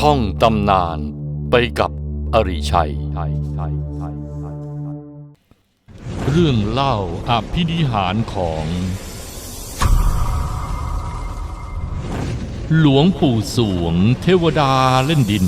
ท่องตำนานไปกับอริชัย เรื่องเล่าอภินิหารของ หลวงปู่สวงเทวดาเล่นดิน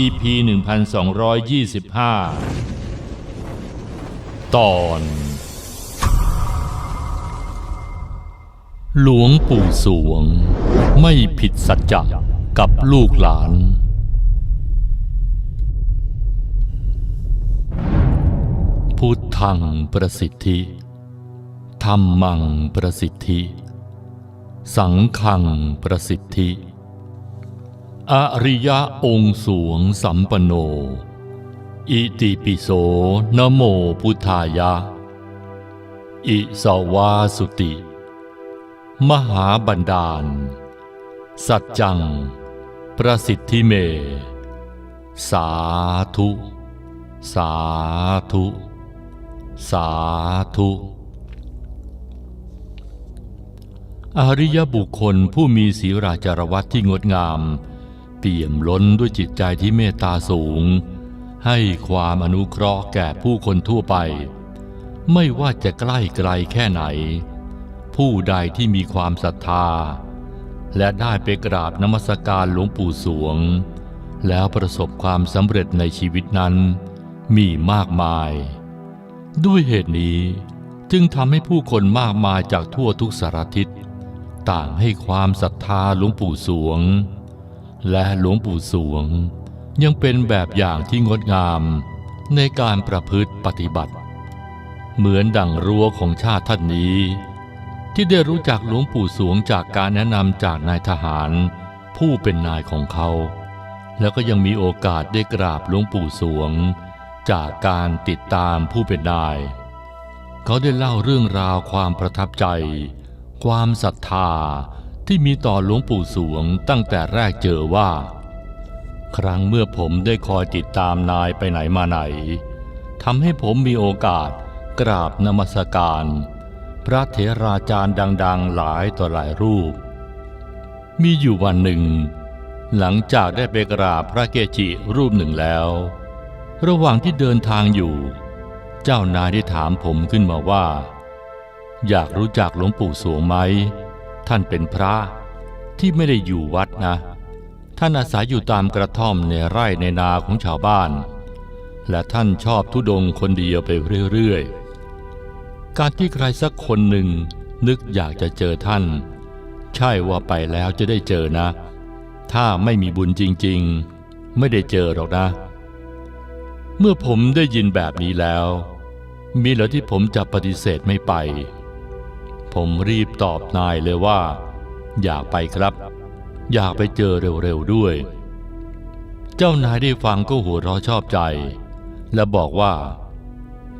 EP 1225 ตอน หลวงปู่สวงไม่ผิดสัจจะ กับลูกหลาน พุทธังประสิทธิธรรมังประสิทธิ สังฆังประสิทธิ อริยะองค์สวงสัมปโน อิติปิโสนโมพุทธายะ อิสวาสุติ มหาบันดาล สัจจัง ระสิทธิเม สาธุ สาธุ สาธุ อริยบุคคลผู้มีศีราจารวัตที่งดงาม เปี่ยมล้นด้วยจิตใจที่เมตตาสูง ให้ความอนุเคราะห์แก่ผู้คนทั่วไป ไม่ว่าจะใกล้ไกลแค่ไหน ผู้ใดที่มีความศรัทธา และได้ไปกราบนมัสการหลวงปู่สวง แล้วประสบความสำเร็จในชีวิตนั้น มีมากมาย ด้วยเหตุนี้จึงทำให้ผู้คนมากมายจากทั่วทุกสารทิศต่างให้ความศรัทธาหลวงปู่สวง และหลวงปู่สวง ยังเป็นแบบอย่างที่งดงามในการประพฤติปฏิบัติ เหมือนดั่งรั้วของชาติท่านนี้ ที่ได้รู้จักหลวงปู่สวงจากการแนะนำจากนายทหาร ผู้เป็นนายของเขา แล้วก็ยังมีโอกาสได้กราบหลวงปู่สวง จากการติดตามผู้เป็นนาย เขาได้เล่าเรื่องราวความประทับใจ ความศรัทธาที่มีต่อหลวงปู่สวงตั้งแต่แรกเจอว่า ครั้งเมื่อผมได้คอยติดตามนายไปไหนมาไหนทำให้ผมมีโอกาสกราบนมัสการ พระเถราจารย์ดัง ๆ หลายต่อหลายรูป มีอยู่วันหนึ่ง หลังจากได้ไปกราบพระเกจิรูปหนึ่งแล้ว ระหว่างที่เดินทางอยู่ เจ้านายได้ถามผมขึ้นมาว่า อยากรู้จักหลวงปู่สวงไหม ท่านเป็นพระที่ไม่ได้อยู่วัดนะ ท่านอาศัยอยู่ตามกระท่อมในไร่ในนาของชาวบ้าน และท่านชอบทุดงคนเดียวไปเรื่อยๆ การที่ใครสักคนหนึ่งนึกอยากจะเจอท่าน ใช่ว่าไปแล้วจะได้เจอนะ ถ้าไม่มีบุญจริงๆ ไม่ได้เจอหรอกนะ เมื่อผมได้ยินแบบนี้แล้ว มีเหรอที่ผมจะปฏิเสธไม่ไป ผมรีบตอบนายเลยว่า อยากไปครับ อยากไปเจอเร็วๆด้วย เจ้านายได้ฟังก็หัวเราะชอบใจ และบอกว่า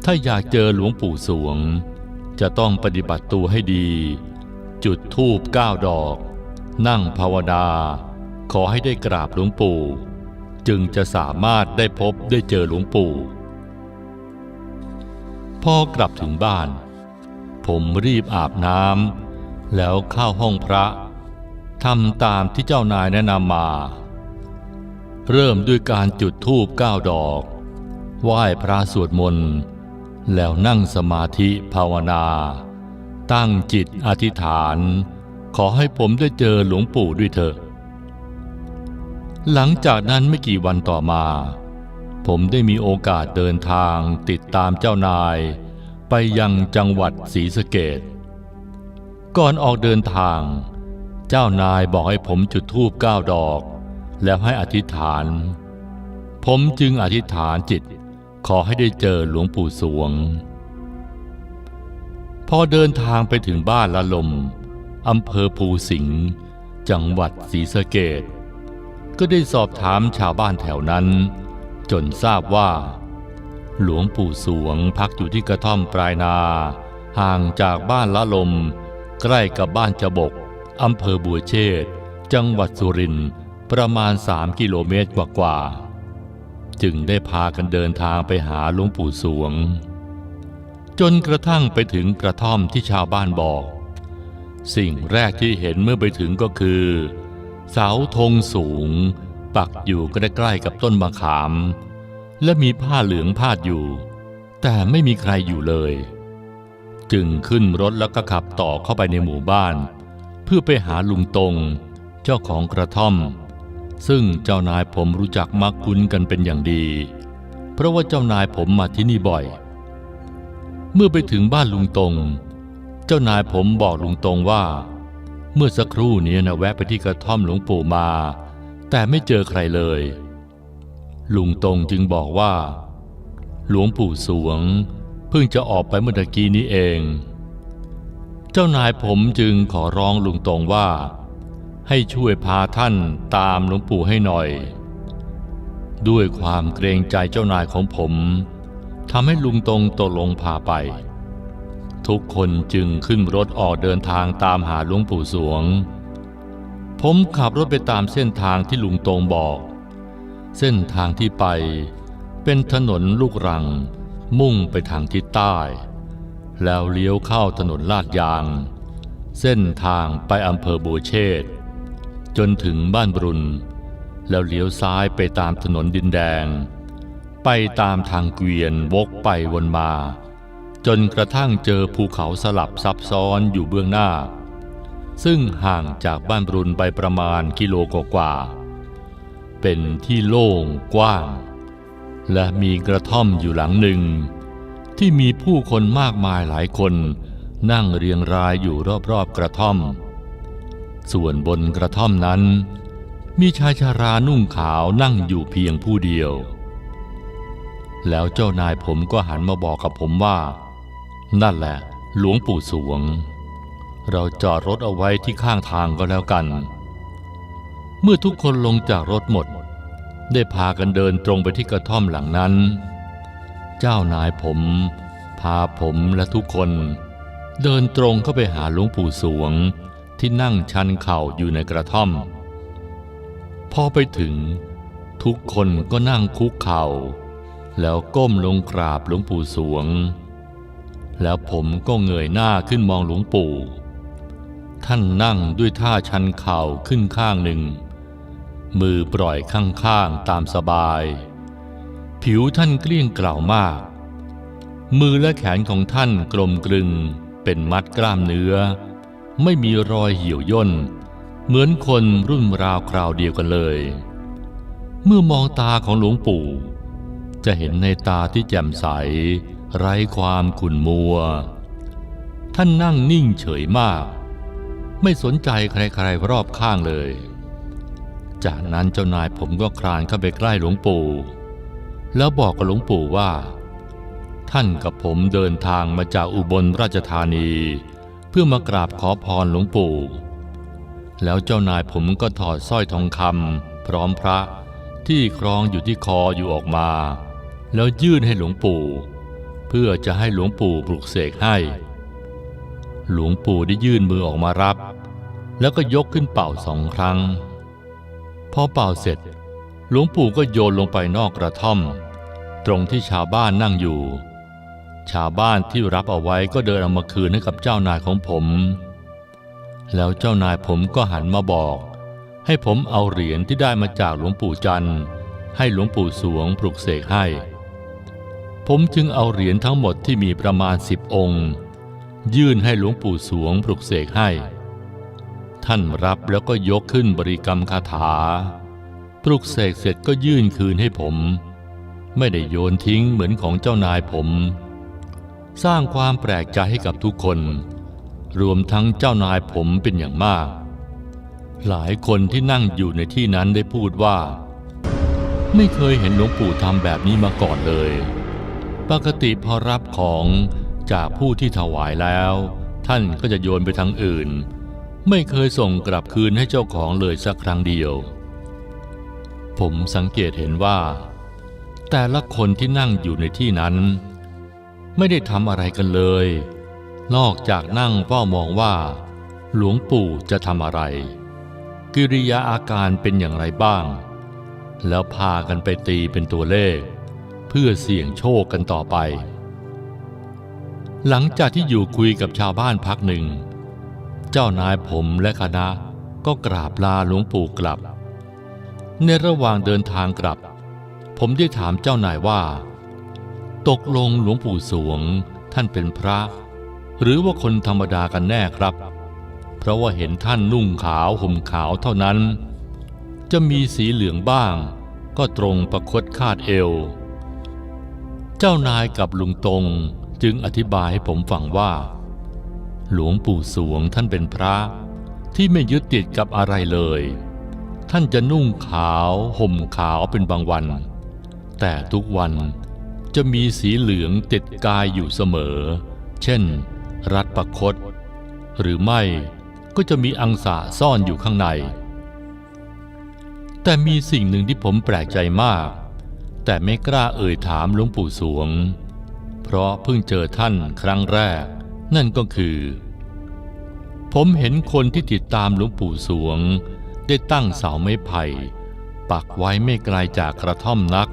ถ้าอยากเจอหลวงปู่สวง จะต้องปฏิบัติตัวให้ดี จุดธูปเก้าดอก นั่งภาวนา ขอให้ได้กราบหลวงปู่ จึงจะสามารถได้พบได้เจอหลวงปู่พอกลับถึงบ้าน ผมรีบอาบน้ำแล้วเข้าห้องพระทำตามที่เจ้านายแนะนำมา เริ่มด้วยการจุดธูปเก้าดอก ไหว้พระสวดมนต์ แล้วนั่งสมาธิภาวนา ตั้งจิตอธิษฐาน ขอให้ผมได้เจอหลวงปู่ด้วยเถอะ หลังจากนั้นไม่กี่วันต่อมา ผมได้มีโอกาสเดินทางติดตามเจ้านาย ไปยังจังหวัดศรีสะเกดก่อนออกเดินทาง เจ้านายบอกให้ผมจุดธูปเก้าดอก แล้วให้อธิษฐาน ผมจึงอธิษฐานจิต ขอให้ได้เจอหลวงปู่สวง พอเดินทางไปถึงบ้านละลมอำเภอภูสิงห์จังหวัดศรีสะเกดก็ได้สอบถามชาวบ้านแถวนั้น จนทราบว่า หลวงปู่สวงพักอยู่ที่กระท่อมปลายนา ห่างจากบ้านละลม ใกล้กับบ้านจบกอำเภอบัวเชษจังหวัดสุรินทร์ประมาณ 3 กิโลเมตรกว่าๆ จึงได้พากันเดินทางไปหาหลวงปู่สวง จนกระทั่งไปถึงกระท่อมที่ชาวบ้านบอก สิ่งแรกที่เห็นเมื่อไปถึงก็คือ เสาธงสูง ปักอยู่ใกล้ๆกับต้นมะขาม และมีผ้าเหลืองพาดอยู่ แต่ไม่มีใครอยู่เลย จึงขึ้นรถแล้วก็ขับต่อเข้าไปในหมู่บ้าน เพื่อไปหาลุงตรง เจ้าของกระท่อม ซึ่งเจ้านายผมรู้จักมักคุ้นกันเป็นอย่างดี เพราะว่าเจ้านายผมมาที่นี่บ่อย เมื่อไปถึงบ้านลุงตรง เจ้านายผมบอกลุงตรงว่า เมื่อสักครู่นี้นะแวะไปที่กระท่อมหลวงปู่มา แต่ไม่เจอใครเลย ลุงตรงจึงบอกว่า หลวงปู่สวง เพิ่งจะออกไปเมื่อกี้นี้เอง เจ้านายผมจึงขอร้องลุงตรงว่า ให้ช่วยพาท่านตามหลวงปู่ให้หน่อย ด้วยความเกรงใจเจ้านายของผมทำให้ลุงตรงตกลงพาไป ทุกคนจึงขึ้นรถออกเดินทางตามหาหลวงปู่สวง ผมขับรถไปตามเส้นทางที่ลุงตรงบอก เส้นทางที่ไปเป็นถนนลูกรัง มุ่งไปทางทิศใต้ แล้วเลี้ยวเข้าถนนลาดยาง เส้นทางไปอำเภอบัวเชษ จนถึงบ้านบรุน แล้วเลี้ยวซ้ายไปตามถนนดินแดง ไปตามทางเกวียนวกไปวนมา จนกระทั่งเจอภูเขาสลับซับซ้อนอยู่เบื้องหน้า ซึ่งห่างจากบ้านบรุนไปประมาณกิโลกว่า เป็นที่โล่งกว้าง และมีกระท่อมอยู่หลังหนึ่ง ที่มีผู้คนมากมายหลายคนนั่งเรียงรายอยู่รอบๆกระท่อม ส่วนบนกระท่อมนั้น มีชายชารานุ่งขาวนั่งอยู่เพียงผู้เดียว แล้วเจ้านายผมก็หันมาบอกกับผมว่า นั่นแหละ หลวงปู่สวง เราจอดรถเอาไว้ที่ข้างทางก็แล้วกัน เมื่อทุกคนลงจากรถหมด ได้พากันเดินตรงไปที่กระท่อมหลังนั้น เจ้านายผมพาผมและทุกคน เดินตรงเข้าไปหาหลวงปู่สวง ที่นั่งชันเข่าอยู่ในกระท่อม พอไปถึง ทุกคนก็นั่งคุกเข่า แล้วก้มลงกราบหลวงปู่สวง แล้วผมก็เงยหน้าขึ้นมองหลวงปู่ ท่านนั่งด้วยท่าชันเข่าขึ้นข้างหนึ่ง มือปล่อยข้างๆตามสบาย ผิวท่านเกลี้ยงเกล่ามาก มือและแขนของท่านกลมกลึงเป็นมัดกล้ามเนื้อ ไม่มีรอยเหี่ยวย่น เหมือนคนรุ่นราวคราวเดียวกันเลย เมื่อมองตาของหลวงปู่ จะเห็นในตาที่แจ่มใส ไร้ความขุ่นมัว ท่านนั่งนิ่งเฉยมาก ไม่สนใจใครๆรอบข้างเลย จากนั้นเจ้านายผมก็คลานเข้าไปใกล้หลวงปู่ แล้วบอกกับหลวงปู่ว่า ท่านกับผมเดินทางมาจากอุบลราชธานี เพื่อมากราบขอพรหลวงปู่ แล้วเจ้านายผมก็ถอดสร้อยทองคำพร้อมพระที่คล้องอยู่ที่คออยู่ออกมา แล้วยื่นให้หลวงปู่ เพื่อจะให้หลวงปู่ปลุกเสกให้ หลวงปู่ได้ยื่นมือออกมารับ แล้วก็ยกขึ้นเป่าสองครั้ง พอเป่าเสร็จ หลวงปู่ก็โยนลงไปนอกกระท่อม ตรงที่ชาวบ้านนั่งอยู่ ชาวบ้านที่รับเอาไว้ก็เดินเอามาคืนให้กับเจ้านายของผม แล้วเจ้านายผมก็หันมาบอก ให้ผมเอาเหรียญที่ได้มาจากหลวงปู่จันทร์ ให้หลวงปู่สวงปลุกเสกให้ ผมจึงเอาเหรียญทั้งหมดที่มีประมาณสิบองค์ ยื่นให้หลวงปู่สวงปลุกเสกให้ ท่านรับแล้วก็ยกขึ้นบริกรรมคาถา ปลุกเสกเสร็จก็ยื่นคืนให้ผม ไม่ได้โยนทิ้งเหมือนของเจ้านายผม สร้างความแปลกใจให้กับทุกคน รวมทั้งเจ้านายผมเป็นอย่างมาก หลายคนที่นั่งอยู่ในที่นั้นได้พูดว่า ไม่เคยเห็นหลวงปู่ทำแบบนี้มาก่อนเลย ปกติพอรับของจากผู้ที่ถวายแล้ว ท่านก็จะโยนไปทางอื่น ไม่เคยส่งกลับคืนให้เจ้าของเลยสักครั้งเดียว ผมสังเกตเห็นว่า แต่ละคนที่นั่งอยู่ในที่นั้น ไม่ได้ทำอะไรกันเลย นอกจากนั่งเฝ้ามองว่า หลวงปู่จะทำอะไร กิริยาอาการเป็นอย่างไรบ้าง แล้วพากันไปตีเป็นตัวเลข เพื่อเสี่ยงโชคกันต่อไป หลังจากที่อยู่คุยกับชาวบ้านพักหนึ่ง เจ้านายผมและคณะก็กราบลาหลวงปู่กลับ ในระหว่างเดินทางกลับ ผมได้ถามเจ้านายว่า ตกลงหลวงปู่สวงท่านเป็นพระ หรือว่าคนธรรมดากันแน่ครับ เพราะว่าเห็นท่านนุ่งขาวห่มขาวเท่านั้น จะมีสีเหลืองบ้าง ก็ตรงประคตคาดเอว เจ้านายกับลุงตรงจึงอธิบายให้ผมฟังว่า หลวงปู่สวงท่านเป็นพระที่ไม่ยึดติดกับอะไรเลย ท่านจะนุ่งขาวห่มขาวเป็นบางวัน แต่ทุกวัน จะมีสีเหลืองติดกายอยู่เสมอ เช่น รัดประคต หรือไม่ก็จะมีอังสะซ่อนอยู่ข้างใน แต่มีสิ่งหนึ่งที่ผมแปลกใจมาก แต่ไม่กล้าเอ่ยถามหลวงปู่สวง เพราะเพิ่งเจอท่านครั้งแรก นั่นก็คือ ผมเห็นคนที่ติดตามหลวงปู่สวง ได้ตั้งเสาไม้ไผ่ปักไว้ไม่ไกลจากกระท่อมนัก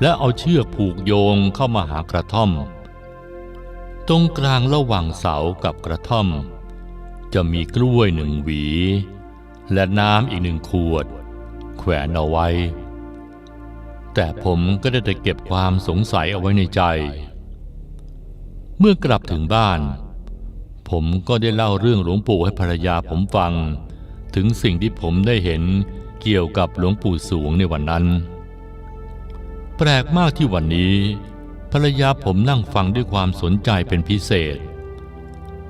และเอาเชือกผูกโยงเข้ามาหากระท่อม ตรงกลางระหว่างเสากับกระท่อม จะมีกล้วยหนึ่งหวี และน้ำอีกหนึ่งขวด แขวนเอาไว้ แต่ผมก็ได้แต่เก็บความสงสัยเอาไว้ในใจ เมื่อกลับถึงบ้าน ผมก็ได้เล่าเรื่องหลวงปู่ให้ภรรยาผมฟัง ถึงสิ่งที่ผมได้เห็นเกี่ยวกับหลวงปู่สวงในวันนั้น แปลกมากที่วันนี้ ภรรยาผมนั่งฟังด้วยความสนใจเป็นพิเศษ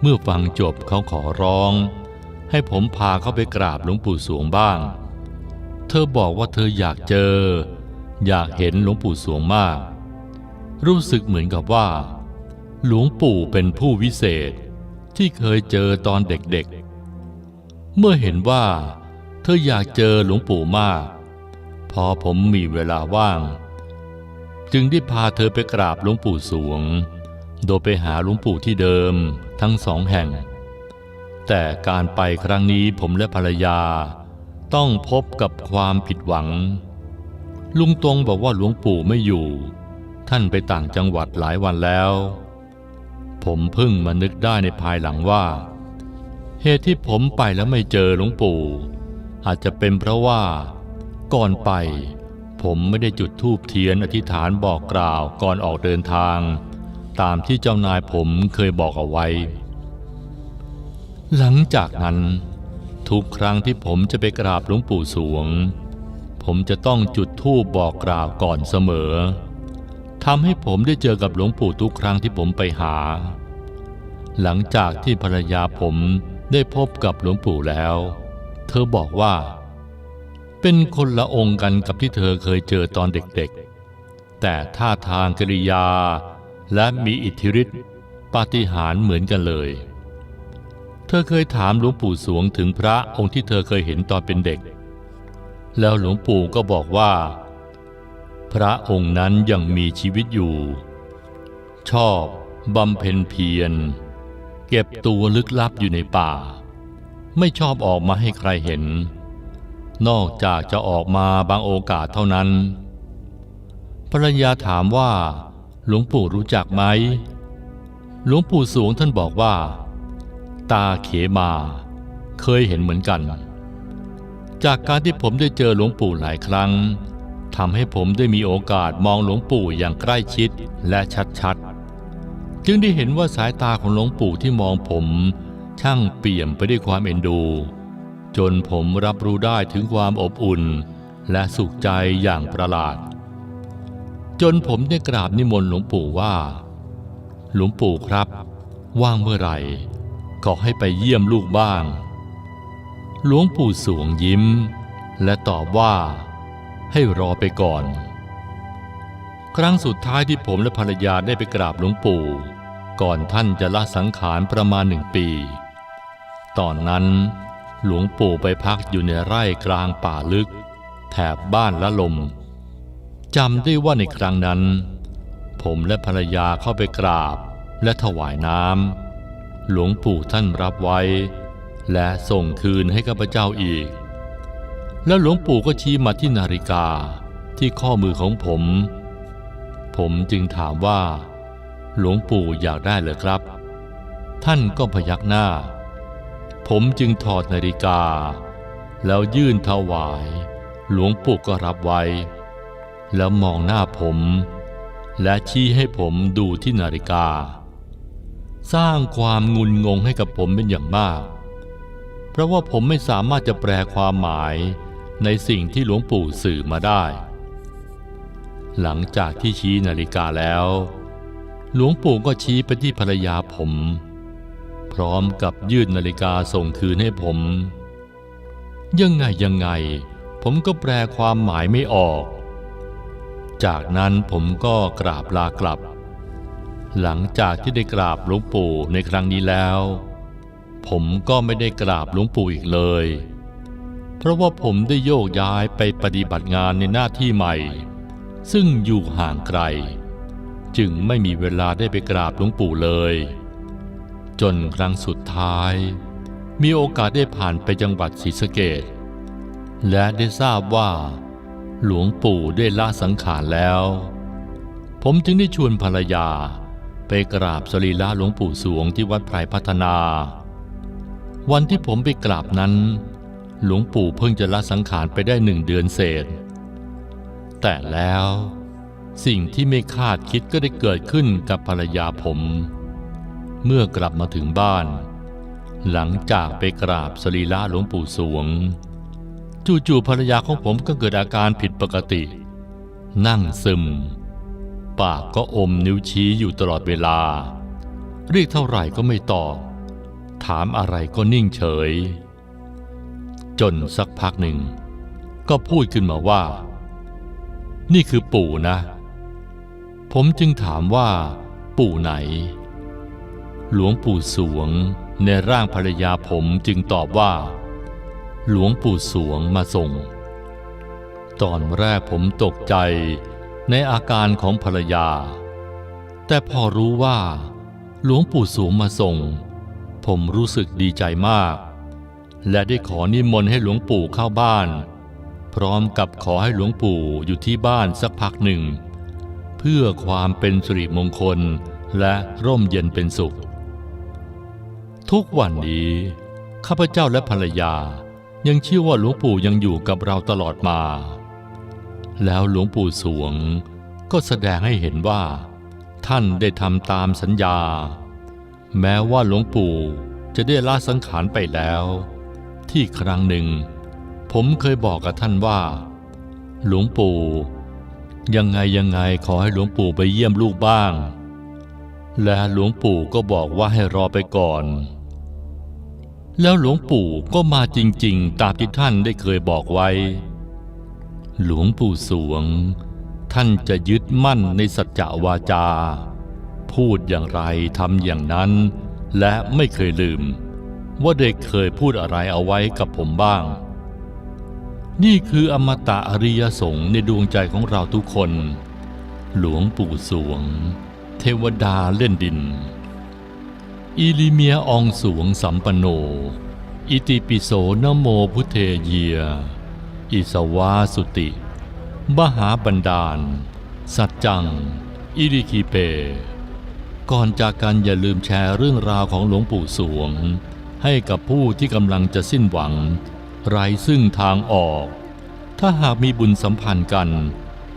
เมื่อฟังจบเขาขอร้อง ให้ผมพาเขาไปกราบหลวงปู่สวงบ้าง เธอบอกว่าเธออยากเจอ อยากเห็นหลวงปู่สวงมาก รู้สึกเหมือนกับว่า หลวงปู่เป็นผู้วิเศษที่เคยเจอตอนเด็กๆ เมื่อเห็นว่า เธออยากเจอหลวงปู่มาก พอผมมีเวลาว่าง จึงได้พาเธอไปกราบหลวงปู่สวง โดยไปหาหลวงปู่ที่เดิมทั้งสองแห่ง แต่การไปครั้งนี้ผมและภรรยา ต้องพบกับความผิดหวัง ลุงตรงบอกว่าหลวงปู่ไม่อยู่ ท่านไปต่างจังหวัดหลายวันแล้ว ผมเพิ่งมานึกได้ในภายหลังว่า เหตุที่ผมไปแล้วไม่เจอหลวงปู่ อาจจะเป็นเพราะว่า ก่อนไป ผมไม่ได้จุดธูปเทียนอธิษฐานบอกกล่าวก่อนออกเดินทาง ตามที่เจ้านายผมเคยบอกเอาไว้ หลังจากนั้น ทุกครั้งที่ผมจะไปกราบหลวงปู่สวง ผมจะต้องจุดธูปบอกกล่าวก่อนเสมอทำให้ผมได้เจอกับหลวงปู่ทุกครั้งที่ผมไปหา หลังจากที่ภรรยาผมได้พบกับหลวงปู่แล้ว เธอบอกว่า เป็นคนละองค์กันกับที่เธอเคยเจอตอนเด็กๆ แต่ท่าทางกริยาและมีอิทธิฤทธิ์ปาฏิหาริย์เหมือนกันเลย เธอเคยถามหลวงปู่สวงถึงพระองค์ที่เธอเคยเห็นตอนเป็นเด็ก แล้วหลวงปู่ก็บอกว่า พระองค์นั้นยังมีชีวิตอยู่ ชอบบำเพ็ญเพียร เก็บตัวลึกลับอยู่ในป่า ไม่ชอบออกมาให้ใครเห็น นอกจากจะออกมาบางโอกาสเท่านั้น ภรรยาถามว่า หลวงปู่รู้จักไหม หลวงปู่สวงท่านบอกว่า ตาเขมา เคยเห็นเหมือนกัน จากการที่ผมได้เจอหลวงปู่หลายครั้งทำให้ผมได้มีโอกาสมองหลวงปู่อย่างใกล้ชิดและชัดๆ จึงได้เห็นว่าสายตาของหลวงปู่ที่มองผม ช่างเปี่ยมไปด้วยความเอ็นดู จนผมรับรู้ได้ถึงความอบอุ่น และสุขใจอย่างประหลาด จนผมได้กราบนิมนต์หลวงปู่ว่า หลวงปู่ครับ ว่างเมื่อไหร่ ขอให้ไปเยี่ยมลูกบ้าง หลวงปู่สวงยิ้ม และตอบว่า ให้รอไปก่อน ครั้งสุดท้ายที่ผมและภรรยาได้ไปกราบหลวงปู่ ก่อนท่านจะละสังขารประมาณหนึ่งปี ตอนนั้น หลวงปู่ไปพักอยู่ในไร่กลางป่าลึก แถบบ้านละลมจำได้ว่าในครั้งนั้น ผมและภรรยาเข้าไปกราบและถวายน้ำหลวงปู่ท่านรับไว้ และส่งคืนให้ข้าพเจ้าอีก แล้วหลวงปู่ก็ชี้มาที่นาฬิกาที่ข้อมือของผม ผมจึงถามว่า หลวงปู่อยากได้เหรอครับ ท่านก็พยักหน้า ผมจึงถอดนาฬิกา แล้วยื่นถวาย หลวงปู่ก็รับไว้ แล้วมองหน้าผม และชี้ให้ผมดูที่นาฬิกา สร้างความงุนงงให้กับผมเป็นอย่างมาก เพราะว่าผมไม่สามารถจะแปลความหมายในสิ่งที่หลวงปู่สื่อมาได้ หลังจากที่ชี้นาฬิกาแล้ว หลวงปู่ก็ชี้ไปที่ภรรยาผม พร้อมกับยื่นนาฬิกาส่งคืนให้ผม ยังไงยังไง ผมก็แปลความหมายไม่ออก จากนั้นผมก็กราบลากลับ หลังจากที่ได้กราบหลวงปู่ในครั้งนี้แล้ว ผมก็ไม่ได้กราบหลวงปู่อีกเลย เพราะว่าผมได้โยกย้ายไปปฏิบัติงานในหน้าที่ใหม่ ซึ่งอยู่ห่างไกล จึงไม่มีเวลาได้ไปกราบหลวงปู่เลย จนครั้งสุดท้าย มีโอกาสได้ผ่านไปจังหวัดศรีสะเกดและได้ทราบว่า หลวงปู่ได้ละสังขารแล้ว ผมจึงได้ชวนภรรยา ไปกราบสรีระหลวงปู่สวงที่วัดไพรพัฒนา วันที่ผมไปกราบนั้น หลวงปู่เพิ่งจะละสังขารไปได้หนึ่งเดือนเศษ แต่แล้วสิ่งที่ไม่คาดคิดก็ได้เกิดขึ้นกับภรรยาผม เมื่อกลับมาถึงบ้าน หลังจากไปกราบสรีระหลวงปู่สวง จู่ๆภรรยาของผมก็เกิดอาการผิดปกติ นั่งซึม ปากก็อมนิ้วชี้อยู่ตลอดเวลา เรียกเท่าไหร่ก็ไม่ตอบ ถามอะไรก็นิ่งเฉย จนสักพักหนึ่ง ก็พูดขึ้นมาว่า นี่คือปู่นะ ผมจึงถามว่า ปู่ไหน หลวงปู่สวงในร่างภรรยาผมจึงตอบว่า หลวงปู่สวงมาส่ง ตอนแรกผมตกใจในอาการของภรรยา แต่พอรู้ว่า หลวงปู่สวงมาส่ง ผมรู้สึกดีใจมาก และได้ขอนิมนต์ให้หลวงปู่เข้าบ้าน พร้อมกับขอให้หลวงปู่อยู่ที่บ้านสักพักหนึ่ง เพื่อความเป็นสิริมงคลและร่มเย็นเป็นสุข ทุกวันนี้ข้าพเจ้าและภรรยายังเชื่อว่าหลวงปู่ยังอยู่กับเราตลอดมา แล้วหลวงปู่สวงก็แสดงให้เห็นว่า ท่านได้ทำตามสัญญา แม้ว่าหลวงปู่จะได้ละสังขารไปแล้ว ที่ครั้งหนึ่ง ผมเคยบอกกับท่านว่า หลวงปู่ยังไงยังไงขอให้หลวงปู่ไปเยี่ยมลูกบ้าง และหลวงปู่ก็บอกว่าให้รอไปก่อน แล้วหลวงปู่ก็มาจริง ๆ ตามที่ท่านได้เคยบอกไว้ หลวงปู่สวง ท่านจะยึดมั่นในสัจจะวาจา พูดอย่างไรทำอย่างนั้น และไม่เคยลืม ว่าได้เคยพูดอะไรเอาไว้กับผมบ้าง นี่คืออมตะอริยสงฆ์ในดวงใจของเราทุกคน หลวงปู่สวง เทวดาเล่นดิน อิลิเมียอองสวงสัมปโน อิติปิโสนโมพุทเทเยีย อิสวาสุติมหาบันดาล สัจจัง อิริคีเป ก่อนจากกันอย่าลืมแชร์เรื่องราวของหลวงปู่สวง ให้กับผู้ที่กำลังจะสิ้นหวัง ไร้ซึ่งทางออก ถ้าหากมีบุญสัมพันธ์กัน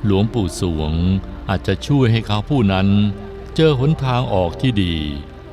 หลวงปู่สวงอาจจะช่วยให้เขาผู้นั้น เจอหนทางออกที่ดี